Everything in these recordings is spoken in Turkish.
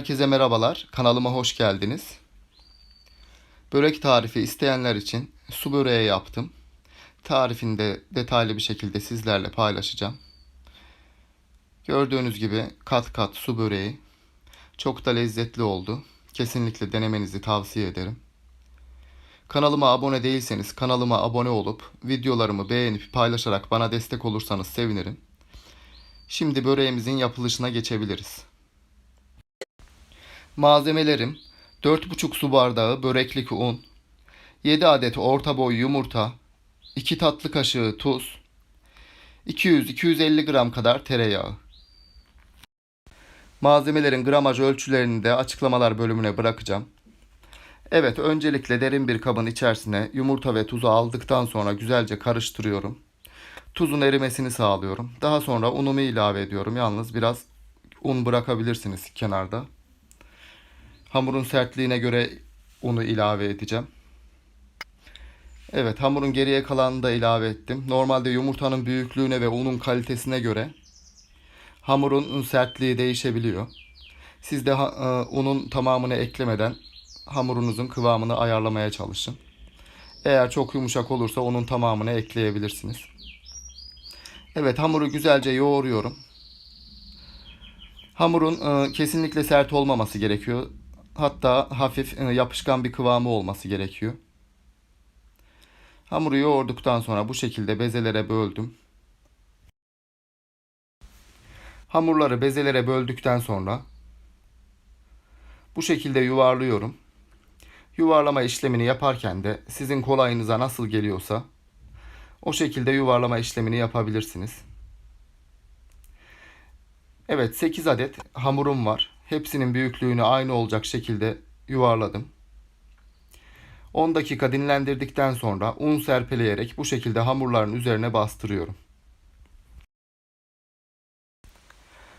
Herkese merhabalar. Kanalıma hoş geldiniz. Börek tarifi isteyenler için su böreği yaptım. Tarifini de detaylı bir şekilde sizlerle paylaşacağım. Gördüğünüz gibi kat kat su böreği. Çok da lezzetli oldu. Kesinlikle denemenizi tavsiye ederim. Kanalıma abone değilseniz kanalıma abone olup videolarımı beğenip paylaşarak bana destek olursanız sevinirim. Şimdi böreğimizin yapılışına geçebiliriz. Malzemelerim 4,5 su bardağı böreklik un, 7 adet orta boy yumurta, 2 tatlı kaşığı tuz, 200-250 gram kadar tereyağı. Malzemelerin gramaj ölçülerini de açıklamalar bölümüne bırakacağım. Evet, öncelikle derin bir kabın içerisine yumurta ve tuzu aldıktan sonra güzelce karıştırıyorum. Tuzun erimesini sağlıyorum. Daha sonra unumu ilave ediyorum. Yalnız biraz un bırakabilirsiniz kenarda. Hamurun sertliğine göre unu ilave edeceğim. Evet hamurun geriye kalanını da ilave ettim. Normalde yumurtanın büyüklüğüne ve unun kalitesine göre hamurun sertliği değişebiliyor. Siz de e, unun tamamını eklemeden hamurunuzun kıvamını ayarlamaya çalışın. Eğer çok yumuşak olursa unun tamamını ekleyebilirsiniz. Evet hamuru güzelce yoğuruyorum. Hamurun e, kesinlikle sert olmaması gerekiyor. Hatta hafif e, yapışkan bir kıvamı olması gerekiyor. Hamuru yoğurduktan sonra bu şekilde bezelere böldüm. Hamurları bezelere böldükten sonra bu şekilde yuvarlıyorum. Yuvarlama işlemini yaparken de sizin kolayınıza nasıl geliyorsa o şekilde yuvarlama işlemini yapabilirsiniz. Evet 8 adet hamurum var. Hepsinin büyüklüğünü aynı olacak şekilde yuvarladım. 10 dakika dinlendirdikten sonra un serpeleyerek bu şekilde hamurların üzerine bastırıyorum.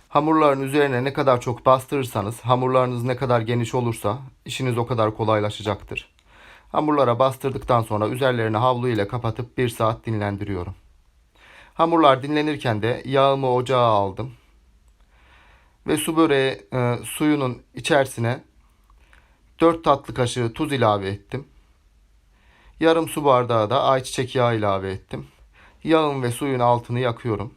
Hamurların üzerine ne kadar çok bastırırsanız, hamurlarınız ne kadar geniş olursa işiniz o kadar kolaylaşacaktır. Hamurlara bastırdıktan sonra üzerlerini havlu ile kapatıp 1 saat dinlendiriyorum. Hamurlar dinlenirken de yağımı ocağa aldım. Ve su böreği e, suyunun içerisine 4 tatlı kaşığı tuz ilave ettim. Yarım su bardağı da ayçiçek yağı ilave ettim. Yağın ve suyun altını yakıyorum.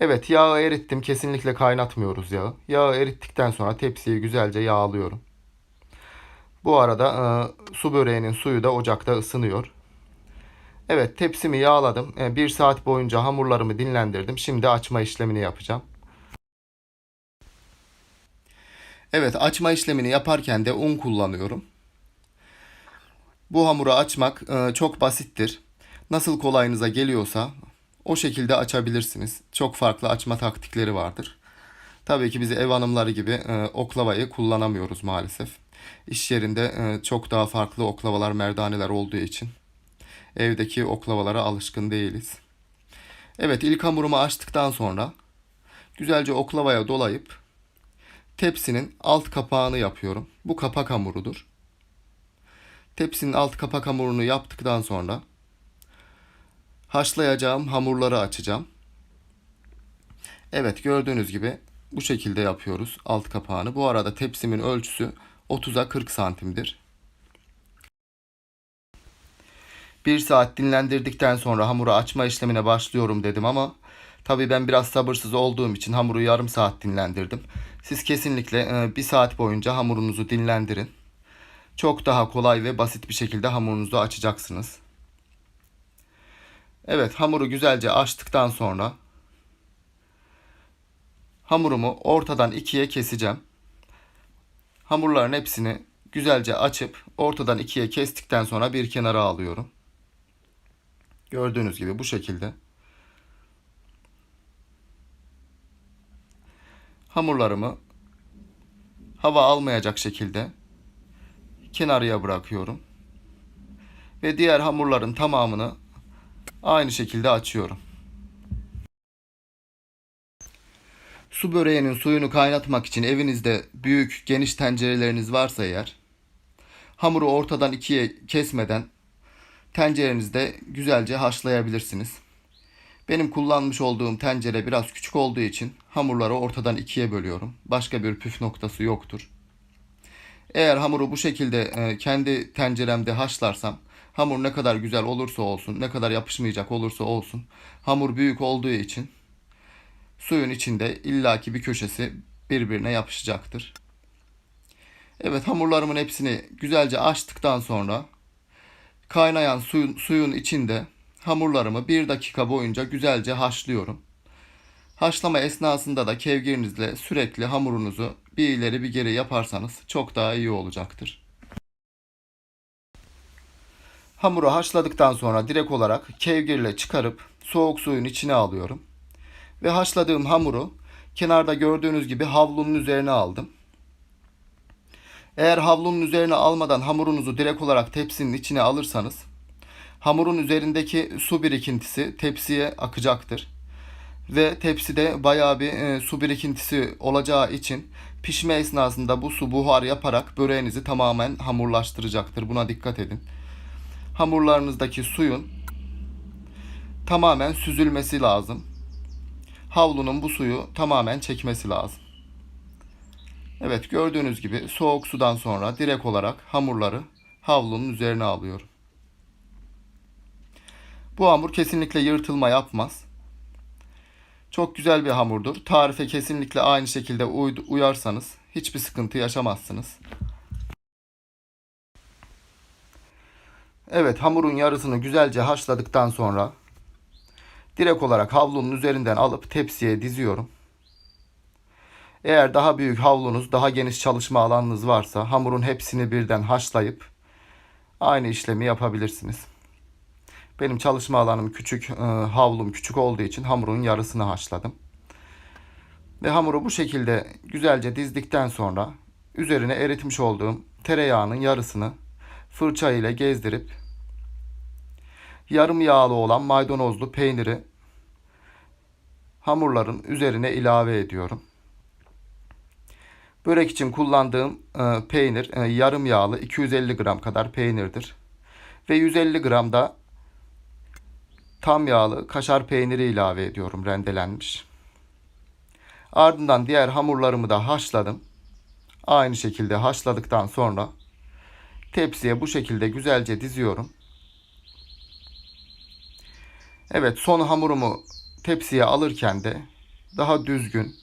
Evet yağı erittim. Kesinlikle kaynatmıyoruz yağı. Yağı erittikten sonra tepsiyi güzelce yağlıyorum. Bu arada e, su böreğinin suyu da ocakta ısınıyor. Evet tepsimi yağladım. E, bir saat boyunca hamurlarımı dinlendirdim. Şimdi açma işlemini yapacağım. Evet açma işlemini yaparken de un kullanıyorum. Bu hamuru açmak e, çok basittir. Nasıl kolayınıza geliyorsa o şekilde açabilirsiniz. Çok farklı açma taktikleri vardır. Tabii ki biz ev hanımları gibi e, oklavayı kullanamıyoruz maalesef. İş yerinde e, çok daha farklı oklavalar, merdaneler olduğu için evdeki oklavalara alışkın değiliz. Evet ilk hamurumu açtıktan sonra güzelce oklavaya dolayıp tepsinin alt kapağını yapıyorum. Bu kapak hamurudur. Tepsinin alt kapak hamurunu yaptıktan sonra haşlayacağım hamurları açacağım. Evet gördüğünüz gibi bu şekilde yapıyoruz alt kapağını. Bu arada tepsimin ölçüsü 30'a 40 santimdir. Bir saat dinlendirdikten sonra hamuru açma işlemine başlıyorum dedim ama tabii ben biraz sabırsız olduğum için hamuru yarım saat dinlendirdim. Siz kesinlikle e, bir saat boyunca hamurunuzu dinlendirin. Çok daha kolay ve basit bir şekilde hamurunuzu açacaksınız. Evet hamuru güzelce açtıktan sonra hamurumu ortadan ikiye keseceğim. Hamurların hepsini güzelce açıp ortadan ikiye kestikten sonra bir kenara alıyorum. Gördüğünüz gibi bu şekilde. Hamurlarımı hava almayacak şekilde kenarıya bırakıyorum. Ve diğer hamurların tamamını aynı şekilde açıyorum. Su böreğinin suyunu kaynatmak için evinizde büyük geniş tencereleriniz varsa eğer hamuru ortadan ikiye kesmeden tencerenizde güzelce haşlayabilirsiniz. Benim kullanmış olduğum tencere biraz küçük olduğu için hamurları ortadan ikiye bölüyorum. Başka bir püf noktası yoktur. Eğer hamuru bu şekilde e, kendi tenceremde haşlarsam hamur ne kadar güzel olursa olsun, ne kadar yapışmayacak olursa olsun hamur büyük olduğu için suyun içinde illaki bir köşesi birbirine yapışacaktır. Evet hamurlarımın hepsini güzelce açtıktan sonra kaynayan suyun, suyun içinde hamurlarımı bir dakika boyunca güzelce haşlıyorum. Haşlama esnasında da kevgirinizle sürekli hamurunuzu bir ileri bir geri yaparsanız çok daha iyi olacaktır. Hamuru haşladıktan sonra direkt olarak kevgirle çıkarıp soğuk suyun içine alıyorum. Ve haşladığım hamuru kenarda gördüğünüz gibi havlunun üzerine aldım. Eğer havlunun üzerine almadan hamurunuzu direkt olarak tepsinin içine alırsanız hamurun üzerindeki su birikintisi tepsiye akacaktır. Ve tepside bayağı bir e, su birikintisi olacağı için pişme esnasında bu su buhar yaparak böreğinizi tamamen hamurlaştıracaktır. Buna dikkat edin. Hamurlarınızdaki suyun tamamen süzülmesi lazım. Havlunun bu suyu tamamen çekmesi lazım. Evet gördüğünüz gibi soğuk sudan sonra direkt olarak hamurları havlunun üzerine alıyorum. Bu hamur kesinlikle yırtılma yapmaz. Çok güzel bir hamurdur. Tarife kesinlikle aynı şekilde uy- uyarsanız hiçbir sıkıntı yaşamazsınız. Evet hamurun yarısını güzelce haşladıktan sonra direkt olarak havlunun üzerinden alıp tepsiye diziyorum. Eğer daha büyük havlunuz, daha geniş çalışma alanınız varsa hamurun hepsini birden haşlayıp aynı işlemi yapabilirsiniz. Benim çalışma alanım küçük, e, havlum küçük olduğu için hamurun yarısını haşladım. Ve hamuru bu şekilde güzelce dizdikten sonra üzerine eritmiş olduğum tereyağının yarısını fırça ile gezdirip yarım yağlı olan maydanozlu peyniri hamurların üzerine ilave ediyorum. Börek için kullandığım e, peynir e, yarım yağlı 250 gram kadar peynirdir. Ve 150 gram da tam yağlı kaşar peyniri ilave ediyorum rendelenmiş. Ardından diğer hamurlarımı da haşladım. Aynı şekilde haşladıktan sonra tepsiye bu şekilde güzelce diziyorum. Evet son hamurumu tepsiye alırken de daha düzgün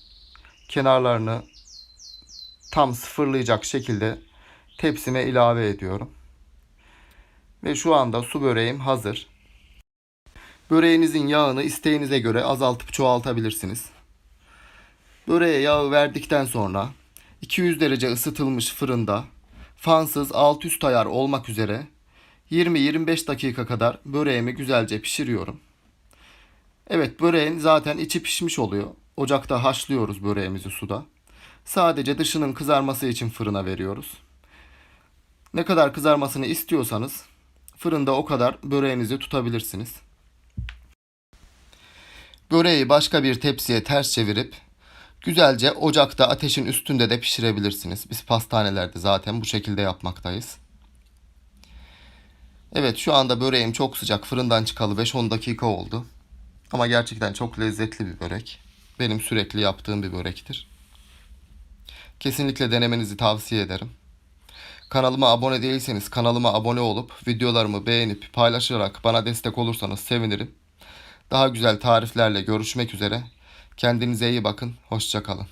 kenarlarını tam sıfırlayacak şekilde tepsime ilave ediyorum. Ve şu anda su böreğim hazır. Böreğinizin yağını isteğinize göre azaltıp çoğaltabilirsiniz. Böreğe yağı verdikten sonra 200 derece ısıtılmış fırında fansız alt üst ayar olmak üzere 20-25 dakika kadar böreğimi güzelce pişiriyorum. Evet böreğin zaten içi pişmiş oluyor. Ocakta haşlıyoruz böreğimizi suda. Sadece dışının kızarması için fırına veriyoruz. Ne kadar kızarmasını istiyorsanız fırında o kadar böreğinizi tutabilirsiniz. Böreği başka bir tepsiye ters çevirip güzelce ocakta ateşin üstünde de pişirebilirsiniz. Biz pastanelerde zaten bu şekilde yapmaktayız. Evet şu anda böreğim çok sıcak. Fırından çıkalı 5-10 dakika oldu. Ama gerçekten çok lezzetli bir börek. Benim sürekli yaptığım bir börektir. Kesinlikle denemenizi tavsiye ederim. Kanalıma abone değilseniz kanalıma abone olup videolarımı beğenip paylaşarak bana destek olursanız sevinirim. Daha güzel tariflerle görüşmek üzere. Kendinize iyi bakın. Hoşçakalın.